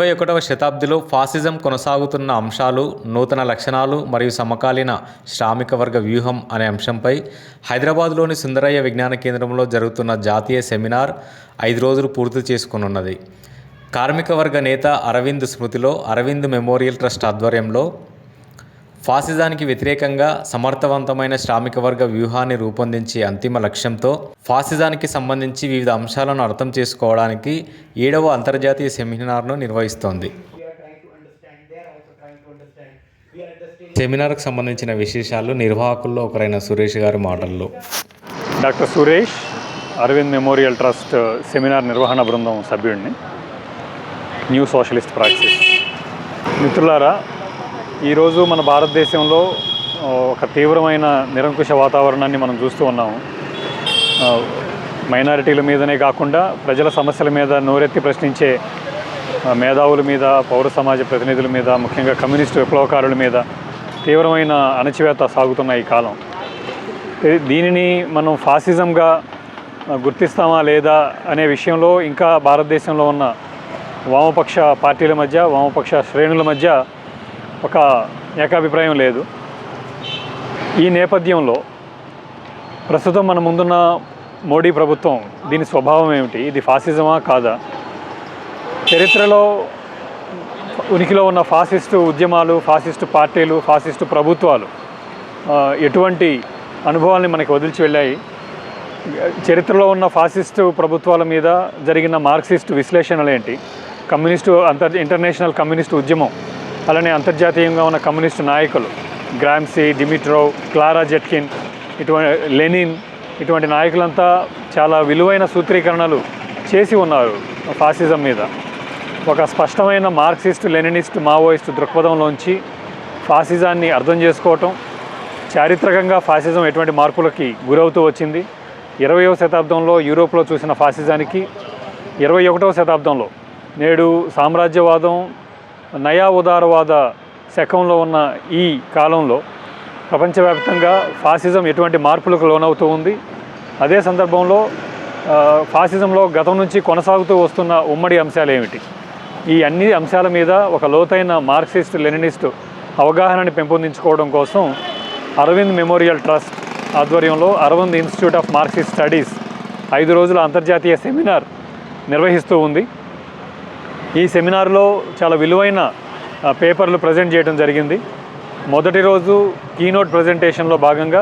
ఇరవై ఒకటవ శతాబ్దిలో ఫాసిజం కొనసాగుతున్న అంశాలు నూతన లక్షణాలు మరియు సమకాలీన శ్రామిక వర్గ వ్యూహం అనే అంశంపై హైదరాబాద్లోని సుందరయ్య విజ్ఞాన కేంద్రంలో జరుగుతున్న జాతీయ సెమినార్ ఐదు రోజులు పూర్తి చేసుకునున్నది. కార్మిక వర్గ నేత అరవింద్ స్మృతిలో అరవింద్ మెమోరియల్ ట్రస్ట్ ఆధ్వర్యంలో ఫాసిజానికి వ్యతిరేకంగా సమర్థవంతమైన శ్రామిక వర్గ వ్యూహాన్ని రూపొందించే అంతిమ లక్ష్యంతో ఫాసిజానికి సంబంధించి వివిధ అంశాలను అర్థం చేసుకోవడానికి ఏడవ అంతర్జాతీయ సెమినార్ను నిర్వహిస్తోంది. సెమినార్కు సంబంధించిన విశేషాలు నిర్వాహకుల్లో ఒకరైన సురేష్ గారి మాటల్లో. Doctor Suresh Aravind memorial trust seminar నిర్వహణ బృందం సభ్యుడిని న్యూ సోషలిస్ట్ ప్రాక్టీస్. మిత్రులారా ఈరోజు మన భారతదేశంలో ఒక తీవ్రమైన నిరంకుశ వాతావరణాన్ని మనం చూస్తూ ఉన్నాము. మైనారిటీల మీదనే కాకుండా ప్రజల సమస్యల మీద నోరెత్తి ప్రశ్నించే మేధావుల మీద పౌర సమాజ ప్రతినిధుల మీద ముఖ్యంగా కమ్యూనిస్టు విప్లవకారుల మీద తీవ్రమైన అణచివేత సాగుతున్న ఈ కాలం. దీనిని మనం ఫాసిజంగా గుర్తిస్తామా లేదా అనే విషయంలో ఇంకా భారతదేశంలో ఉన్న వామపక్ష పార్టీల మధ్య వామపక్ష శ్రేణుల మధ్య ఒక ఏకాభిప్రాయం లేదు. ఈ నేపథ్యంలో ప్రస్తుతం మన ముందున్న మోడీ ప్రభుత్వం దీని స్వభావం ఏమిటి? ఇది ఫాసిజమా కాదా? చరిత్రలో ఉనికిలో ఉన్న ఫాసిస్టు ఉద్యమాలు ఫాసిస్టు పార్టీలు ఫాసిస్టు ప్రభుత్వాలు ఎటువంటి అనుభవాల్ని మనకి వదిలిచి వెళ్ళాయి. చరిత్రలో ఉన్న ఫాసిస్టు ప్రభుత్వాల మీద జరిగిన మార్క్సిస్టు విశ్లేషణలు ఏంటి? కమ్యూనిస్టు అంతర్ ఇంటర్నేషనల్ కమ్యూనిస్టు ఉద్యమం అలానే అంతర్జాతీయంగా ఉన్న కమ్యూనిస్టు నాయకులు గ్రామ్సీ డిమిట్రో క్లారా జెట్కిన్ ఇటువంటి లెనిన్ ఇటువంటి నాయకులంతా చాలా విలువైన సూత్రీకరణలు చేసి ఉన్నారు ఫాసిజం మీద. ఒక స్పష్టమైన మార్క్సిస్ట్ లెనినిస్ట్ మావోయిస్ట్ దృక్పథంలోంచి ఫాసిజాన్ని అర్థం చేసుకోవటం చారిత్రకంగా ఫాసిజం ఎటువంటి మార్పులకి గురవుతూ వచ్చింది. ఇరవయవ శతాబ్దంలో యూరోప్లో చూసిన ఫాసిజానికి ఇరవై ఒకటవ శతాబ్దంలో నేడు సామ్రాజ్యవాదం నయా ఉదారవాద శకంలో ఉన్న ఈ కాలంలో ప్రపంచవ్యాప్తంగా ఫాసిజం ఎటువంటి మార్పులకు లోనవుతూ ఉంది. అదే సందర్భంలో ఫాసిజంలో గతం నుంచి కొనసాగుతూ వస్తున్న ఉమ్మడి అంశాలు ఏమిటి? ఈ అన్ని అంశాల మీద ఒక లోతైన మార్క్సిస్ట్ లెనినిస్ట్ అవగాహనని పెంపొందించుకోవడం కోసం అరవింద్ మెమోరియల్ ట్రస్ట్ ఆధ్వర్యంలో Aravind institute of Marxist studies ఐదు రోజుల అంతర్జాతీయ సెమినార్ నిర్వహిస్తూ ఉంది. ఈ సెమినార్లో చాలా విలువైన పేపర్లు ప్రజెంట్ చేయడం జరిగింది. మొదటి రోజు కీనోట్ ప్రజెంటేషన్లో భాగంగా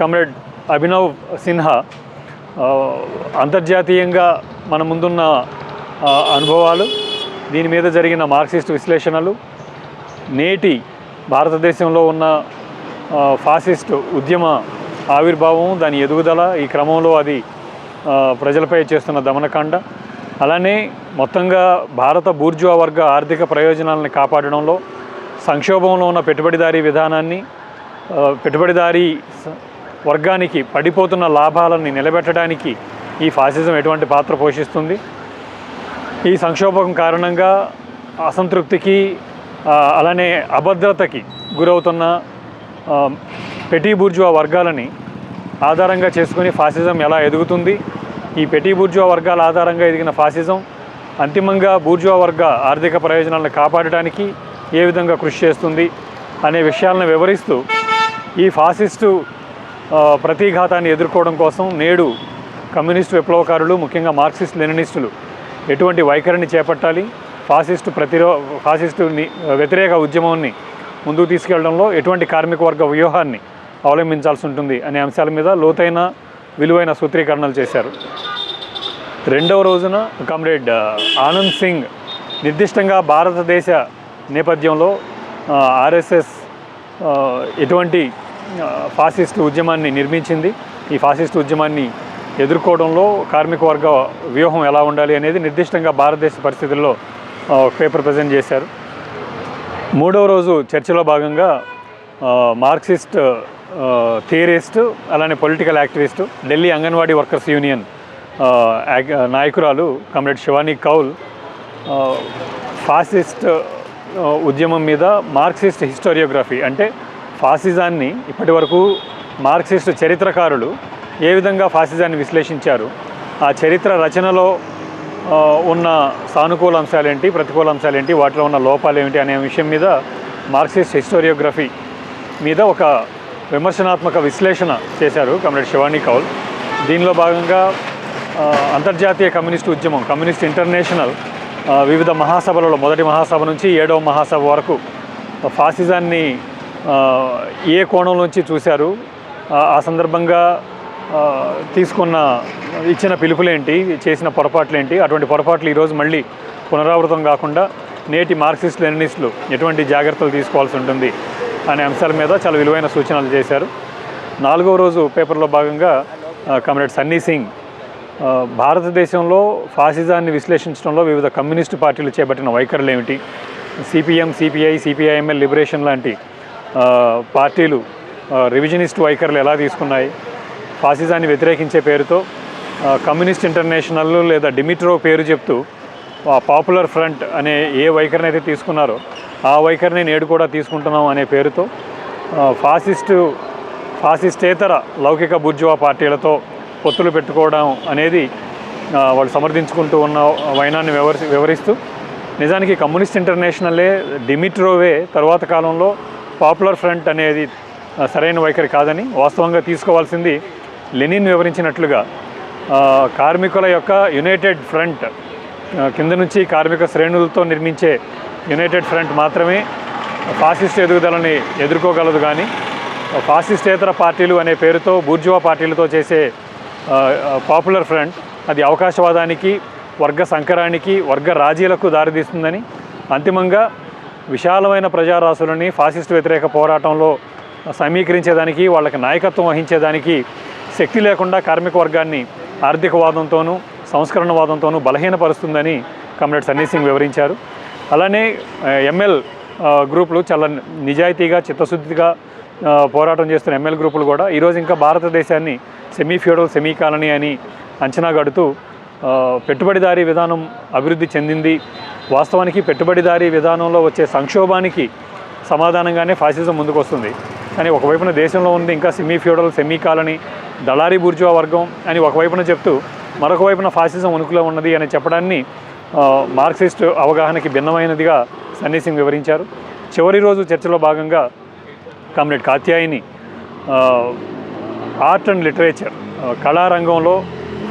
కమ్రేడ్ అభినవ్ సిన్హా అంతర్జాతీయంగా మన ముందున్న అనుభవాలు దీని మీద జరిగిన మార్క్సిస్ట్ విశ్లేషణలు నేటి భారతదేశంలో ఉన్న ఫాసిస్ట్ ఉద్యమ ఆవిర్భావం దాని ఎదుగుదల ఈ క్రమంలో అది ప్రజలపై చేస్తున్న దమనకాండ అలానే మొత్తంగా భారత బూర్జువా వర్గ ఆర్థిక ప్రయోజనాలను కాపాడడంలో సంక్షోభంలో ఉన్న పెట్టుబడిదారీ విధానాన్ని పెట్టుబడిదారీ వర్గానికి పడిపోతున్న లాభాలని నిలబెట్టడానికి ఈ ఫాసిజం ఎటువంటి పాత్ర పోషిస్తుంది? ఈ సంక్షోభం కారణంగా అసంతృప్తికి అలానే అభద్రతకి గురవుతున్న పెటీ బూర్జువా వర్గాలని ఆధారంగా చేసుకుని ఫాసిజం ఎలా ఎదుగుతుంది? ఈ పెటీ బూర్జువా వర్గాల ఆధారంగా ఎదిగిన ఫాసిజం అంతిమంగా బూర్జువా వర్గ ఆర్థిక ప్రయోజనాలను కాపాడటానికి ఏ విధంగా కృషి చేస్తుంది అనే విషయాలను వివరిస్తూ ఈ ఫాసిస్టు ప్రతిఘాతాన్ని ఎదుర్కోవడం కోసం నేడు కమ్యూనిస్టు విప్లవకారులు ముఖ్యంగా మార్క్సిస్ట్ లెనినిస్టులు ఎటువంటి వైఖరిని చేపట్టాలి? ఫాసిస్టు ప్రతిరో ఫాసిస్టుని వ్యతిరేక ఉద్యమాన్ని ముందుకు తీసుకెళ్ళడంలో ఎటువంటి కార్మిక వర్గ వ్యూహాన్ని అవలంబించాల్సి ఉంటుంది అనే అంశాల మీద లోతైన విలువైన సూత్రీకరణలు చేశారు. రెండవ రోజున కామ్రేడ్ ఆనంద్ సింగ్ నిర్దిష్టంగా భారతదేశ నేపథ్యంలో ఆర్ఎస్ఎస్ ఎటువంటి ఫాసిస్ట్ ఉద్యమాన్ని నిర్మించింది. ఈ ఫాసిస్ట్ ఉద్యమాన్ని ఎదుర్కోవడంలో కార్మిక వర్గ వ్యూహం ఎలా ఉండాలి అనేది నిర్దిష్టంగా భారతదేశ పరిస్థితుల్లో ఒక పేపర్ ప్రజెంట్ చేశారు. మూడవ రోజు చర్చలో భాగంగా మార్క్సిస్ట్ థియరిస్ట్ అలానే political activist Delhi anganwadi workers union నాయకురాలు కమ్రేడ్ శివానీ కౌల్ ఫాసిస్ట్ ఉద్యమం మీద మార్క్సిస్ట్ హిస్టోరియోగ్రఫీ అంటే ఫాసిజాన్ని ఇప్పటి వరకు మార్క్సిస్ట్ చరిత్రకారులు ఏ విధంగా ఫాసిజాన్ని విశ్లేషించారు ఆ చరిత్ర రచనలో ఉన్న సానుకూల అంశాలేంటి ప్రతికూల అంశాలేంటి వాటిలో ఉన్న లోపాలు ఏమిటి అనే విషయం మీద మార్క్సిస్ట్ హిస్టోరియోగ్రఫీ మీద ఒక విమర్శనాత్మక విశ్లేషణ చేశారు కమ్రేడ్ శివానీ కౌల్. దీనిలో భాగంగా అంతర్జాతీయ కమ్యూనిస్ట్ ఉద్యమం కమ్యూనిస్ట్ ఇంటర్నేషనల్ వివిధ మహాసభలలో మొదటి మహాసభ నుంచి ఏడవ మహాసభ వరకు ఫాసిజాన్ని ఏ కోణం నుంచి చూశారు? ఆ, సందర్భంగా తీసుకున్న ఇచ్చిన పిలుపులేంటి? చేసిన పొరపాట్లేంటి? అటువంటి పొరపాట్లు ఈరోజు మళ్ళీ పునరావృతం కాకుండా నేటి మార్క్సిస్ట్ లెనినిస్టులు ఎటువంటి జాగ్రత్తలు తీసుకోవాల్సి ఉంటుంది? అనే అంశాల మీద చాలా విలువైన సూచనలు చేశారు. నాలుగవ రోజు పేపర్లో భాగంగా ఆ, కమ్రేడ్ సన్నీ సింగ్ భారతదేశంలో ఫాసిజాన్ని విశ్లేషించడంలో వివిధ కమ్యూనిస్టు పార్టీలు చేపట్టిన వైఖరులు ఏమిటి? సిపిఎం సిపిఐ సిపిఐఎంఎల్ లిబరేషన్ లాంటి పార్టీలు రివిజనిస్ట్ వైఖరులు ఎలా తీసుకున్నాయి? ఫాసిజాన్ని వ్యతిరేకించే పేరుతో కమ్యూనిస్ట్ ఇంటర్నేషనల్ లేదా డిమిట్రో పేరు చెప్తూ ఆ పాపులర్ ఫ్రంట్ అనే ఏ వైఖరిని అయితే తీసుకున్నారో ఆ వైఖరిని నేడు కూడా తీసుకుంటున్నాం అనే పేరుతో ఫాసిస్టు ఫాసిస్టేతర లౌకిక బుర్జువా పార్టీలతో పొత్తులు పెట్టుకోవడం అనేది వాళ్ళు సమర్థించుకుంటూ ఉన్న వైనాన్ని వివరి వివరిస్తూ నిజానికి కమ్యూనిస్ట్ ఇంటర్నేషనలే డిమిట్రోవే తర్వాత కాలంలో పాపులర్ ఫ్రంట్ అనేది సరైన వైఖరి కాదని వాస్తవంగా తీసుకోవాల్సింది లెనిన్ వివరించినట్లుగా కార్మికుల యొక్క యునైటెడ్ ఫ్రంట్ కింద నుంచి కార్మిక శ్రేణులతో నిర్మించే యునైటెడ్ ఫ్రంట్ మాత్రమే ఫాసిస్ట్ ఎదుగుదలని ఎదుర్కోగలదు కానీ ఫాసిస్టేతర పార్టీలు అనే పేరుతో బూర్జువా పార్టీలతో చేసే పాపులర్ ఫ్రంట్ అది అవకాశవాదానికి వర్గ సంకరానికి వర్గ రాజీలకు దారితీస్తుందని అంతిమంగా విశాలమైన ప్రజారాశులని ఫాసిస్ట్ వ్యతిరేక పోరాటంలో సమీకరించేదానికి వాళ్ళకి నాయకత్వం వహించేదానికి శక్తి లేకుండా కార్మిక వర్గాన్ని ఆర్థికవాదంతోనూ సంస్కరణవాదంతోనూ బలహీనపరుస్తుందని కమ్రేడ్ సన్నీ సింగ్ వివరించారు. అలానే ఎంఎల్ గ్రూపులు చాలా నిజాయితీగా చిత్తశుద్ధిగా పోరాటం చేస్తున్న ఎంఎల్ గ్రూపులు కూడా ఈరోజు ఇంకా భారతదేశాన్ని సెమీ ఫ్యూడల్ సెమీ కాలనీ అని అంచనా గడుతూ పెట్టుబడిదారీ విధానం అభివృద్ధి చెందింది. వాస్తవానికి పెట్టుబడిదారీ విధానంలో వచ్చే సంక్షోభానికి సమాధానంగానే ఫాసిజం ముందుకు వస్తుంది కానీ ఒకవైపున దేశంలో ఉంది ఇంకా సెమీ ఫ్యూడల్ సెమీ కాలనీ దళారీ బూర్జువా వర్గం అని ఒకవైపున చెప్తూ మరొక వైపున ఫాసిజం ఉనికిలో ఉన్నది అని చెప్పడాన్ని మార్క్సిస్ట్ అవగాహనకి భిన్నమైనదిగా సన్నీ సింగ్ వివరించారు. చివరి రోజు చర్చలో భాగంగా comrade Katyayini art and literature కళారంగంలో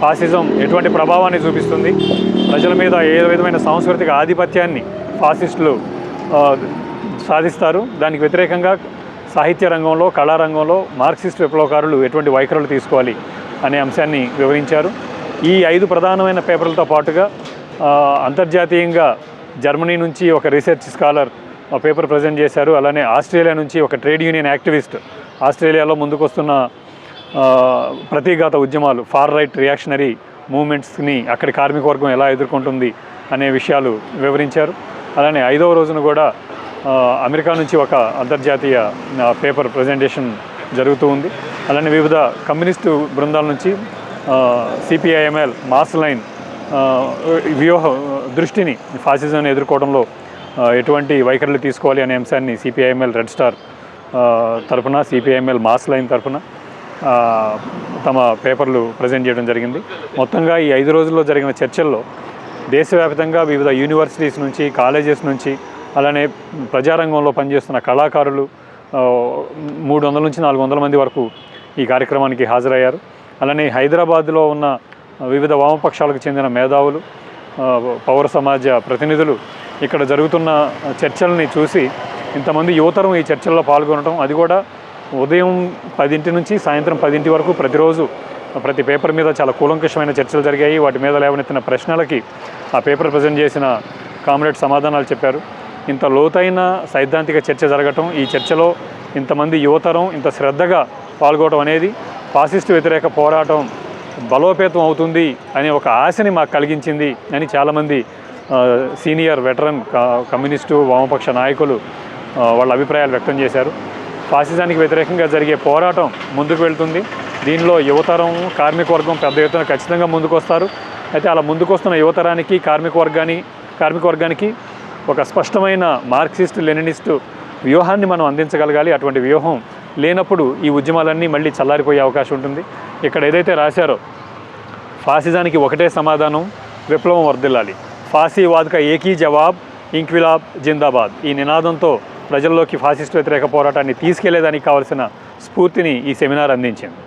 fascism ఎటువంటి ప్రభావాన్ని చూపిస్తుంది? ప్రజల మీద ఏ విధమైన సాంస్కృతిక ఆధిపత్యాన్ని ఫాసిస్టులు సాధిస్తారు? దానికి వ్యతిరేకంగా సాహిత్య రంగంలో కళారంగంలో మార్క్సిస్ట్ విప్లవకారులు ఎటువంటి వైఖరులు తీసుకోవాలి అనే అంశాన్ని వివరించారు. ఈ ఐదు ప్రధానమైన పేపర్లతో పాటుగా అంతర్జాతీయంగా జర్మనీ నుంచి ఒక రీసెర్చ్ స్కాలర్ పేపర్ ప్రజెంట్ చేశారు. అలానే ఆస్ట్రేలియా నుంచి ఒక ట్రేడ్ యూనియన్ యాక్టివిస్ట్ ఆస్ట్రేలియాలో ముందుకొస్తున్న ఆ, ప్రతిఘాత ఉద్యమాలు ఫార్ రైట్ రియాక్షనరీ మూమెంట్స్ని అక్కడి కార్మిక వర్గం ఎలా ఎదుర్కొంటుంది అనే విషయాలు వివరించారు. అలానే ఐదవ రోజున కూడా అమెరికా నుంచి ఒక అంతర్జాతీయ పేపర్ ప్రజెంటేషన్ జరుగుతూ ఉంది. అలానే వివిధ కమ్యూనిస్టు బృందాల నుంచి సిపిఐఎంఎల్ మాస్ లైన్ వ్యూహ దృష్టిని ఫాసిజం ఎదుర్కోవడంలో ఎటువంటి వైఖరులు తీసుకోవాలి అనే అంశాన్ని సిపిఐఎంఎల్ రెడ్ స్టార్ తరఫున తరపున సిపిఐఎంఎల్ మాస్ లైన్ తరపున తమ పేపర్లు ప్రజెంట్ చేయడం జరిగింది. మొత్తంగా ఈ ఐదు రోజుల్లో జరిగిన చర్చల్లో దేశవ్యాప్తంగా వివిధ యూనివర్సిటీస్ నుంచి కాలేజెస్ నుంచి అలానే ప్రజారంగంలో పనిచేస్తున్న కళాకారులు మూడు వందల నుంచి నాలుగు వందల మంది వరకు ఈ కార్యక్రమానికి హాజరయ్యారు. అలానే హైదరాబాద్లో ఉన్న వివిధ వామపక్షాలకు చెందిన మేధావులు పౌర సమాజ ప్రతినిధులు ఇక్కడ జరుగుతున్న చర్చల్ని చూసి ఇంతమంది యువతరం ఈ చర్చల్లో పాల్గొనడం అది కూడా ఉదయం పదింటి నుంచి సాయంత్రం పదింటి వరకు ప్రతిరోజు ప్రతి పేపర్ మీద చాలా కూలంకషమైన చర్చలు జరిగాయి. వాటి మీద లేవనెత్తిన ప్రశ్నలకి ఆ పేపర్ ప్రజెంట్ చేసిన కామ్రేడ్ సమాధానాలు చెప్పారు. ఇంత లోతైన సైద్ధాంతిక చర్చ జరగటం ఈ చర్చలో ఇంతమంది యువతరం ఇంత శ్రద్ధగా పాల్గొనడం అనేది ఫాసిస్ట్ వ్యతిరేక పోరాటం బలోపేతం అవుతుంది అనే ఒక ఆశని మాకు కలిగించింది అని చాలామంది సీనియర్ వెటరన్ కమ్యూనిస్టు వామపక్ష నాయకులు వాళ్ళ అభిప్రాయాలు వ్యక్తం చేశారు. ఫాసిజానికి వ్యతిరేకంగా జరిగే పోరాటం ముందుకు వెళ్తుంది. దీనిలో యువతరం కార్మికవర్గం పెద్ద ఎత్తున ఖచ్చితంగా ముందుకొస్తారు. అయితే అలా ముందుకొస్తున్న యువతరానికి కార్మిక వర్గాన్ని కార్మిక వర్గానికి ఒక స్పష్టమైన మార్క్సిస్ట్ లెనినిస్టు వ్యూహాన్ని మనం అందించగలగాలి. అటువంటి వ్యూహం లేనప్పుడు ఈ ఉద్యమాలన్నీ మళ్ళీ చల్లారిపోయే అవకాశం ఉంటుంది. ఇక్కడ ఏదైతే రాశారో ఫాసిజానికి ఒకటే సమాధానం విప్లవం వర్ధిల్లాలి. ఫాసీవాద్ కా ఏకీ జవాబ్ ఇంక్విలాబ్ జిందాబాద్. ఈ నినాదంతో ప్రజల్లోకి ఫాసిస్ట్ వ్యతిరేక పోరాటాన్ని తీసుకెళ్ళేదానికి కావలసిన స్ఫూర్తిని ఈ సెమినార్ అందించింది.